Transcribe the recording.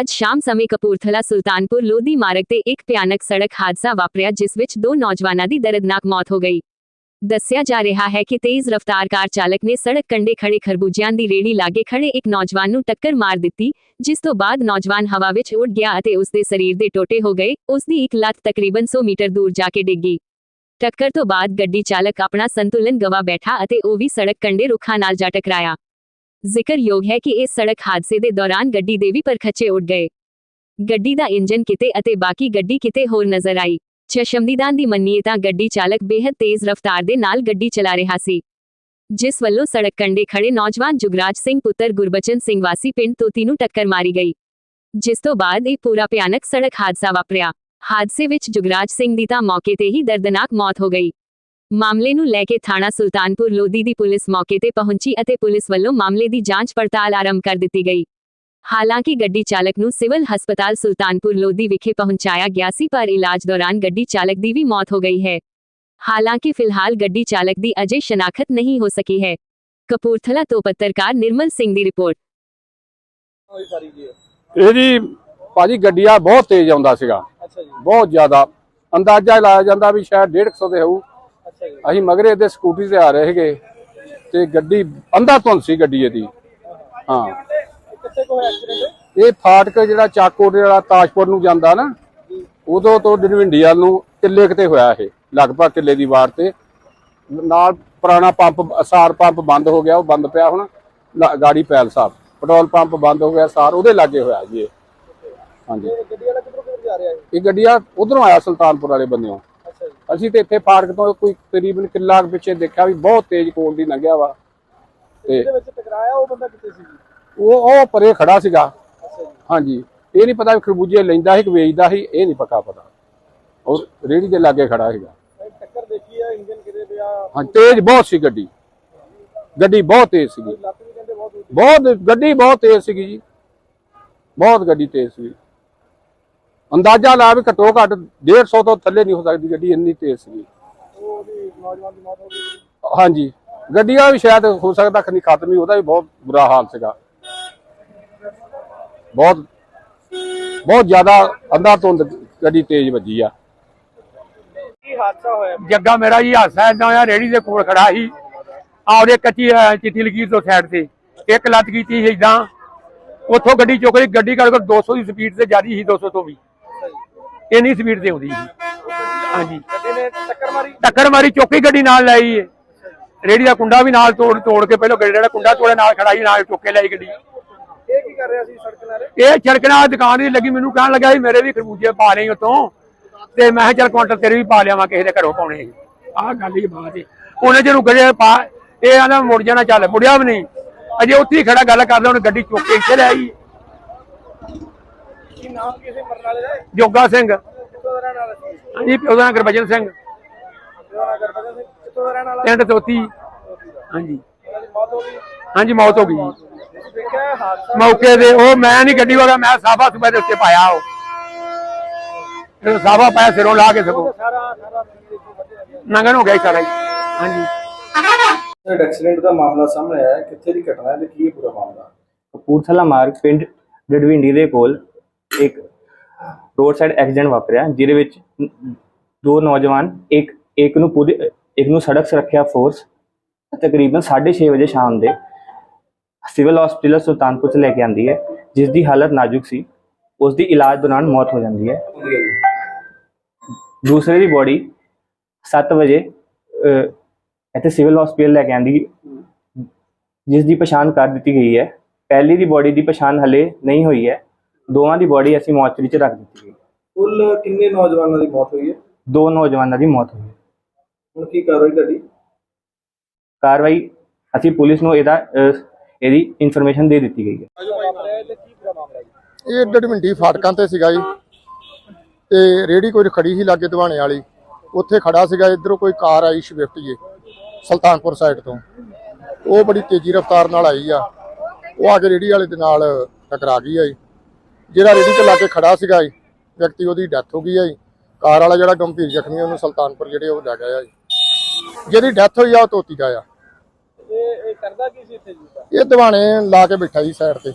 ਅੱਜ ਸ਼ਾਮ ਸਮੇਂ ਕਪੂਰਥਲਾ ਸੁਲਤਾਨਪੁਰ ਲੋਧੀ ਮਾਰਗ ਤੇ ਇੱਕ ਭਿਆਨਕ ਸੜਕ ਹਾਦਸਾ ਵਾਪਰਿਆ, ਜਿਸ ਵਿੱਚ ਦੋ ਨੌਜਵਾਨਾਂ ਦੀ ਦਰਦਨਾਕ ਮੌਤ ਹੋ ਗਈ। ਦੱਸਿਆ ਜਾ ਰਿਹਾ ਹੈ ਕਿ ਤੇਜ਼ ਰਫ਼ਤਾਰ ਕਾਰ ਚਾਲਕ ਨੇ ਸੜਕ ਕੰਢੇ ਖੜੇ ਖਰਬੂਜਿਆਂ ਦੀ ਰੇੜੀ ਲਾਗੇ ਖੜੇ ਇੱਕ ਨੌਜਵਾਨ ਨੂੰ ਟੱਕਰ ਮਾਰ ਦਿੱਤੀ, ਜਿਸ ਤੋਂ ਬਾਅਦ ਨੌਜਵਾਨ ਹਵਾ ਵਿੱਚ ਉੱਡ ਗਿਆ ਅਤੇ ਉਸ ਦੇ ਸਰੀਰ ਦੇ ਟੋਟੇ ਹੋ ਗਏ। ਉਸ ਦੀ ਇੱਕ ਲੱਤ ਤਕਰੀਬਨ 100 ਮੀਟਰ ਦੂਰ ਜਾ ਕੇ ਡਿੱਗੀ। ਟੱਕਰ ਤੋਂ ਬਾਅਦ ਗੱਡੀ ਚਾਲਕ ਆਪਣਾ ਸੰਤੁਲਨ ਗਵਾ ਬੈਠਾ ਅਤੇ ਉਹ ਵੀ ਸੜਕ ਕੰਢੇ ਰੁੱਖਾਂ ਨਾਲ ਜਾ ਟਕਰਾਇਆ। ਜ਼ਿਕਰਯੋਗ ਹੈ ਕਿ ਇਸ ਸੜਕ ਹਾਦਸੇ ਦੇ ਦੌਰਾਨ ਗੱਡੀ ਦੇ ਵੀ ਪਰਖੱਚੇ ਉੱਡ ਗਏ। ਗੱਡੀ ਦਾ ਇੰਜਨ ਕਿਤੇ ਅਤੇ ਬਾਕੀ ਗੱਡੀ ਕਿਤੇ ਹੋਰ ਨਜ਼ਰ ਆਈ। ਚਸ਼ਮਦੀਦਾਨ ਦੀ ਮੰਨੀਏ ਤਾਂ ਗੱਡੀ ਚਾਲਕ ਬੇहद ਤੇਜ਼ ਰਫ਼ਤਾਰ ਦੇ ਨਾਲ ਗੱਡੀ ਚਲਾ ਰਿਹਾ ਸੀ। ਜਿਸ ਵੱਲੋਂ ਸੜਕ ਕੰਢੇ ਖੜੇ ਨੌਜਵਾਨ ਜੁਗਰਾਜ ਸਿੰਘ ਪੁੱਤਰ ਗੁਰਬਚਨ ਸਿੰਘ ਵਾਸੀ ਪਿੰਡ ਤੋਤੀ ਨੂੰ ਟੱਕਰ ਮਾਰੀ ਗਈ। ਜਿਸ ਤੋਂ ਬਾਅਦ ਇਹ ਪੂਰਾ ਭਿਆਨਕ ਸੜਕ ਹਾਦਸਾ ਵਾਪਰਿਆ। ਹਾਦਸੇ ਵਿੱਚ ਜੁਗਰਾਜ ਸਿੰਘ ਦੀ ਤਾਂ ਮੌਕੇ ਤੇ ਹੀ ਦਰਦਨਾਕ ਮੌਤ ਹੋ ਗਈ। ਮਾਮਲੇ ਨੂੰ ਲੈ ਕੇ ਥਾਣਾ ਸੁਲਤਾਨਪੁਰ ਲੋਧੀ ਦੀ ਪੁਲਿਸ ਮੌਕੇ ਤੇ ਪਹੁੰਚੀ ਅਤੇ ਪੁਲਿਸ ਵੱਲੋਂ ਮਾਮਲੇ ਦੀ ਜਾਂਚ ਪੜਤਾਲ ਆਰੰਭ ਕਰ ਦਿੱਤੀ ਗਈ। ਹਾਲਾਂਕਿ ਗੱਡੀ ਚਾਲਕ ਨੂੰ ਸਿਵਲ ਹਸਪਤਾਲ ਸੁਲਤਾਨਪੁਰ ਲੋਧੀ ਵਿਖੇ ਪਹੁੰਚਾਇਆ ਗਿਆ ਸੀ ਪਰ ਇਲਾਜ ਦੌਰਾਨ ਗੱਡੀ ਚਾਲਕ ਦੀ ਵੀ ਮੌਤ ਹੋ ਗਈ ਹੈ। ਹਾਲਾਂਕਿ ਫਿਲਹਾਲ ਗੱਡੀ ਚਾਲਕ ਦੀ ਅਜੇ ਸ਼ਨਾਖਤ ਨਹੀਂ ਹੋ ਸਕੀ ਹੈ। ਕਪੂਰਥਲਾ ਤੋਂ ਪੱਤਰਕਾਰ ਨਿਰਮਲ ਸਿੰਘ ਦੀ ਰਿਪੋਰਟ। ਸਾਰੀ ਜੀ ਇਹਦੀ ਭਾਜੀ ਗੱਡੀਆ ਬਹੁਤ ਤੇਜ਼ ਆਉਂਦਾ ਸੀਗਾ। ਬਹੁਤ ਜ਼ਿਆਦਾ। ਅੰਦਾਜ਼ਾ ਲਾਇਆ ਜਾਂਦਾ ਵੀ ਸ਼ਾਇਦ 150 ਦੇ ਹੋਊ। ਅਸੀਂ ਮਗਰੇ ਇਹਦੇ ਸਕੂਟਰੀ ਤੇ ਆ ਰਹੇ ਸੀਗੇ ਤੇ ਗੱਡੀ ਅੰਧਾ ਧੁੰਦ ਸੀ ਗੱਡੀ ਇਹਦੀ। ਹਾਂ। ਇਹ ਕਿੱਥੇ ਕੋ ਹੋਇਆ ਐਕਸੀਡੈਂਟ ਇਹ ਫਾਟਕ ਜਿਹੜਾ ਚਾਕੋਟੇ ਵਾਲਾ ਤਾਜਪੁਰ ਨੂੰ ਜਾਂਦਾ ਨਾ ਉਦੋਂ ਤੋਂ ਵੱਲ ਨੂੰ ਕਿੱਲੇ ਕਿਤੇ ਹੋਇਆ ਇਹ ਲਗਭਗ ਕਿੱਲੇ ਦੀ ਵਾਰ ਤੇ। ਨਾਲ ਪੁਰਾਣਾ ਪੰਪ ਅਸਾਰ ਪੰਪ ਬੰਦ ਹੋ ਗਿਆ ਉਹ ਬੰਦ ਪਿਆ ਹੁਣ ਗਾੜੀ ਪੈਲ ਸਾਹਿਬ। ਪੈਟਰੋਲ ਪੰਪ ਬੰਦ ਹੋ ਗਿਆ ਸਾਰ ਉਹਦੇ ਲਾਗੇ ਹੋਇਆ ਜੀ ਹਾਂਜੀ। ਇਹ ਗੱਡੀ ਵਾਲਾ ਕਿੱਧਰੋਂ ਜਾ ਰਿਹਾ ਇਹ? ਗੱਡੀਆ ਉਧਰੋਂ ਆਇਆ ਸੁਲਤਾਨਪੁਰ ਵਾਲੇ ਜੀ ਅਸੀਂ ਤੇ ਇੱਥੇ ਫਾਟਕ ਤੋਂ ਕੋਈ ਤਕਰੀਬਨ ਕਿੱਲਾ ਕੁ ਪਿੱਛੇ ਦੇਖਿਆ ਵੀ ਬਹੁਤ ਤੇਜ਼ ਕੋਲ ਦੀ ਲੰਘਿਆ ਵਾ। ਤੇ ਇਹਦੇ ਵਿੱਚ ਟਕਰਾਇਆ ਉਹ ਬੰਦਾ ਕਿੱਥੇ ਸੀ ਜੀ? ਉਹ ਉਹ ਪਰੇ ਖੜਾ ਸੀਗਾ। ਹਾਂਜੀ। ਇਹ ਨਹੀਂ ਪਤਾ ਵੀ ਖਰਬੂਜੇ ਲੈਂਦਾ ਸੀ ਕਿ ਵੇਚਦਾ ਸੀ ਇਹ ਨਹੀਂ ਪੱਕਾ ਪਤਾ। ਉਹ ਰੇੜੀ ਦੇ ਲਾਗੇ ਖੜਾ ਸੀਗਾ। ਇਹ ਟੱਕਰ ਦੇਖੀ ਆ ਇੰਜਨ ਕਿਤੇ ਪਿਆ? ਹਾਂ ਤੇਜ਼ ਬਹੁਤ ਸੀ ਗੱਡੀ। ਗੱਡੀ ਬਹੁਤ ਤੇਜ਼ ਸੀਗੀ। ਲੱਤ ਵੀ ਕਹਿੰਦੇ ਬਹੁਤ ਗੱਡੀ ਬਹੁਤ ਤੇਜ਼ ਸੀਗੀ ਜੀ। ਬਹੁਤ ਗੱਡੀ ਤੇਜ਼ ਸੀ ਅੰਦਾਜ਼ਾ ਲਾ ਵੀ ਘੱਟੋ ਘੱਟ 150 ਤੋਂ ਥੱਲੇ ਨਹੀਂ ਹੋ ਸਕਦੀ ਗੱਡੀ ਇੰਨੀ ਤੇਜ਼ ਸੀਗੀ। ਉਹ ਉਹਦੀ ਨੌਜਵਾਨ ਦੀ ਮੌਤ ਹੋ ਗਈ ਹਾਂਜੀ। ਗੱਡੀਆਂ ਵੀ ਸ਼ਾਇਦ ਹੋ ਸਕਦਾ ਖਨੀ ਖਤਮ ਹੀ ਉਹਦਾ ਵੀ ਬਹੁਤ ਬੁਰਾ ਹਾਲ ਸੀਗਾ। ਬਹੁਤ ਬਹੁਤ ਜ਼ਿਆਦਾ ਅੰਧਾ ਧੁੰਦ ਗੱਡੀ ਤੇਜ਼ ਵੱਜੀ ਆ। ਕੀ ਹਾਦਸਾ ਹੋਇਆ? ਜੱਗਾ ਮੇਰਾ ਜੀ ਹਾਸਾ ਇਦਾਂ ਹੋਇਆ ਰੇੜੀ ਦੇ ਕੋਲ ਖੜਾ ਸੀ। ਆ ਉਹਦੇ ਕੱਚੀ ਚਿੱਟੀ ਲਕੀਰ ਤੋਂ ਸਾਈਡ ਤੇ ਇੱਕ ਲੱਤ ਕੀਤੀ ਸੀ ਇਦਾਂ ਉੱਥੋਂ ਗੱਡੀ ਚੁੱਕ ਲਈ ਗੱਡੀ ਕਰ 200 ਦੀ ਸਪੀਡ ਤੇ ਜਿਆਦੀ ਸੀ 200 ਤੋਂ ਵੀ। ਇੰਨੀ ਸਪੀਡ ਤੇ ਆਉਂਦੀ। ਸੀ ਹਾਂਜੀ। ਗੱਡੀ ਨੇ ਟੱਕਰ ਮਾਰੀ? ਟੱਕਰ ਮਾਰੀ ਚੌਕੀ ਗੱਡੀ ਨਾਲ ਲਾਈ ਏ। ਰੇੜੀ ਦਾ ਕੁੰਡਾ ਵੀ ਨਾਲ ਤੋੜ ਤੋੜ ਕੇ ਪਹਿਲਾਂ ਗੱਡੀ ਦਾ ਕੁੰਡਾ ਤੋੜੇ ਨਾਲ ਖੜਾਈ ਨਾਲ ਚੁੱਕ ਲਈ ਗੱਡੀ। ਇਹ ਕੀ ਕਰ ਰਿਹਾ ਸੀ ਸੜਕ ਕਿਨਾਰੇ? ਇਹ ਛੜਕਣਾ ਦੁਕਾਨ ਦੀ ਲੱਗੀ ਮੈਨੂੰ ਕਹਿਣ ਲੱਗਾ ਵੀ ਮੇਰੇ ਵੀ ਖਰਬੂਜੇ ਪਾ ਲਈ ਉਤੋਂ। ਤੇ ਮੈਂ ਕਿਹਾ ਚੱਲ ਕੁਆਂਟਲ ਤੇਰੇ ਵੀ ਪਾ ਲਿਆਵਾਂ ਕਿਸੇ ਦੇ ਘਰੋਂ ਪਾਉਣੇ ਆਹ ਗੱਲ ਹੀ ਬਾਤ ਹੈ ਉਹਨੇ ਜਿਹਨੂੰ ਗੜੇ ਪਾ ਇਹ ਆਂਦਾ ਮੁੜ ਜਾਣਾ ਚੱਲ ਮੁੜਿਆ ਵੀ ਨਹੀਂ। ਅਜੇ ਉੱਥੇ ਹੀ ਖੜਾ ਗੱਲ ਕਰਦਾ ਉਹਨੇ ਗੱਡੀ ਚੁੱਕ ਕੇ ਇੱਥੇ ਲੈ ਆਈ। ਕੀ ਨਾਮ ਕਿਸੇ ਮਰਨ ਵਾਲੇ ਦਾ? ਹੈ? ਜੋਗਾ ਸਿੰਘ। ਕਿੱਥੋਂ ਦਾ ਰਹਿਣ ਵਾਲਾ ਸੀ? ਹਾਂਜੀ ਪਿਓ ਦਾ ਨਾਂ ਗੁਰਬਚਨ ਸਿੰਘ। ਕਿੱਥੋਂ ਦਾ ਰਹਿਣ ਵਾਲਾ? ਪਿੰਡ ਤੋਤੀ ਹਾਂਜੀ। ਉਹਨਾਂ ਦੀ ਮੌਤ ਹੋ ਗਈ? ਹਾਂਜੀ ਮੌਤ ਹੋ ਗਈ ਜੀ। ਤੁਸੀਂ ਦੇਖਿਆ ਇਹ ਹਾਦਸਾ? ਮੌਕੇ ਤੇ ਉਹ ਮੈਂ ਨਹੀਂ ਗੱਡੀ ਵਾਲਾ ਮੈਂ ਸਾਫਾ ਸੁਬਾ ਦੇ ਉੱਤੇ ਪਾਇਆ ਉਹ। ਜਦੋਂ ਸਾਫਾ ਪਾਇਆ ਸਿਰੋਂ ਲਾ ਕੇ ਸਗੋਂ। ਸਾਰਾ ਸਾਰਾ ਸਰੀਰ ਇੱਥੇ ਵੱਢਿਆ ਗਿਆ। ਨੰਗਨ ਹੋ ਗਿਆ ਸਾਰਾ ਜੀ ਹਾਂਜੀ। ਐਕਸੀਡੈਂਟ ਦਾ ਮਾਮਲਾ ਸਾਹਮਣੇ ਆਇਆ ਹੈ। ਕਿੱਥੇ ਦੀ ਘਟਨਾ ਹੈ ਤੇ ਕੀ ਹੈ ਪੂਰਾ ਮਾਮਲਾ? ਕਪੂਰਥਲਾ ਮਾਰਗ ਪਿੰਡ ਡਡਵਿੰਡੀ ਦੇ ਕੋਲ ਇੱਕ ਰੋਡ ਸਾਈਡ ਐਕਸੀਡੈਂਟ ਵਾਪਰਿਆ, ਜਿਹਦੇ ਵਿੱਚ ਦੋ ਨੌਜਵਾਨ ਇੱਕ ਇੱਕ ਨੂੰ ਪੂਰੀ, ਇੱਕ ਨੂੰ ਸੜਕ ਸੁਰੱਖਿਆ ਫੋਰਸ ਤਕਰੀਬਨ 6:30 ਵਜੇ ਸ਼ਾਮ ਦੇ ਸਿਵਲ ਹਸਪੀਟਲ ਸੁਲਤਾਨਪੁਰ ਚ ਲੈ ਕੇ ਆਂਦੀ ਹੈ ਜਿਸ ਦੀ ਹਾਲਤ ਨਾਜ਼ੁਕ ਸੀ। ਉਸ ਦੀ ਇਲਾਜ ਦੌਰਾਨ ਮੌਤ ਹੋ ਜਾਂਦੀ ਹੈ। ਦੂਸਰੇ ਦੀ ਬੋਡੀ 7 ਵਜੇ ਇੱਥੇ ਸਿਵਲ ਹਸਪੀਟਲ ਲੈ ਕੇ ਆਂਦੀ ਜਿਸ ਦੀ ਪਛਾਣ ਕਰ ਦਿੱਤੀ ਗਈ ਹੈ। ਪਹਿਲੀ ਦੀ ਬੋਡੀ ਦੀ ਪਛਾਣ ਹਲੇ ਨਹੀਂ ਹੋਈ ਹੈ। ਦੋਵਾਂ ਦੀ ਬੋਡੀ ਅਸੀਂ ਮੋਰਚਰੀ 'ਚ ਰੱਖ ਦਿੱਤੀ ਗਈ ਕੁੱਲ ਕਿੰਨੇ ਨੌਜਵਾਨਾਂ ਦੀ ਮੌਤ ਹੋਈ ਹੈ? ਦੋ ਨੌਜਵਾਨਾਂ ਦੀ ਮੌਤ ਹੋਈ ਹੈ। ਹੁਣ ਕੀ ਕਾਰਵਾਈ ਤੁਹਾਡੀ? ਕਾਰਵਾਈ ਅਸੀਂ ਪੁਲਿਸ ਨੂੰ ਇਹਦਾ ਅਹ, ਇਹਦੀ ਇਨਫੋਰਮੇਸ਼ਨ ਦੇ ਦਿੱਤੀ ਗਈ ਹੈ। ਇਹ ਡਡਮਿੰਡੀ ਫਾਟਕਾਂ ਤੇ ਸੀਗਾ ਜੀ। ਤੇ ਰੇੜੀ ਕੋਈ ਖੜੀ ਸੀ ਲਾਗੇ ਦਿਵਾਣੇ ਵਾਲੀ। ਉੱਥੇ ਖੜਾ ਸੀਗਾ ਇਧਰੋਂ ਕੋਈ ਕਾਰ ਆਈ ਸਵਿਫਟ ਜੀ ਸੁਲਤਾਨਪੁਰ ਸਾਈਡ ਤੋਂ। ਉਹ ਬੜੀ ਤੇਜ਼ੀ ਰਫ਼ਤਾਰ ਨਾਲ ਆਈ ਆ। ਉਹ ਆ ਕੇ ਰੇੜੀ ਵਾਲੇ ਦੇ ਨਾਲ ਟਕਰਾ ਗਈ ਆ ਜੀ। ਜਿਹੜਾ ਰੇੜੀ ਤੇ ਲਾਗੇ ਖੜਾ ਸੀਗਾ ਜੀ ਵਿਅਕਤੀ ਉਹਦੀ ਡੈਥ ਹੋ ਗਈ ਆ ਜੀ। ਕਾਰ ਵਾਲਾ ਜਿਹੜਾ ਗੰਭੀਰ ਜ਼ਖਮੀ ਉਹਨੂੰ ਸੁਲਤਾਨਪੁਰ ਜਿਹੜੇ ਉਹ ਲੈ ਗਿਆ ਜੀ। ਜਿਹਦੀ ਡੈਥ ਹੋਈ ਆ ਉਹ ਤੋਤੀ ਦਾ ਆ। ਇਹ ਇਹ ਕਰਦਾ ਕੀ ਸੀ ਇੱਥੇ ਜੀ? ਇਹ ਦਿਵਾਣੇ ਲਾ ਕੇ ਬੈਠਾ ਜੀ ਸਾਈਡ ਤੇ।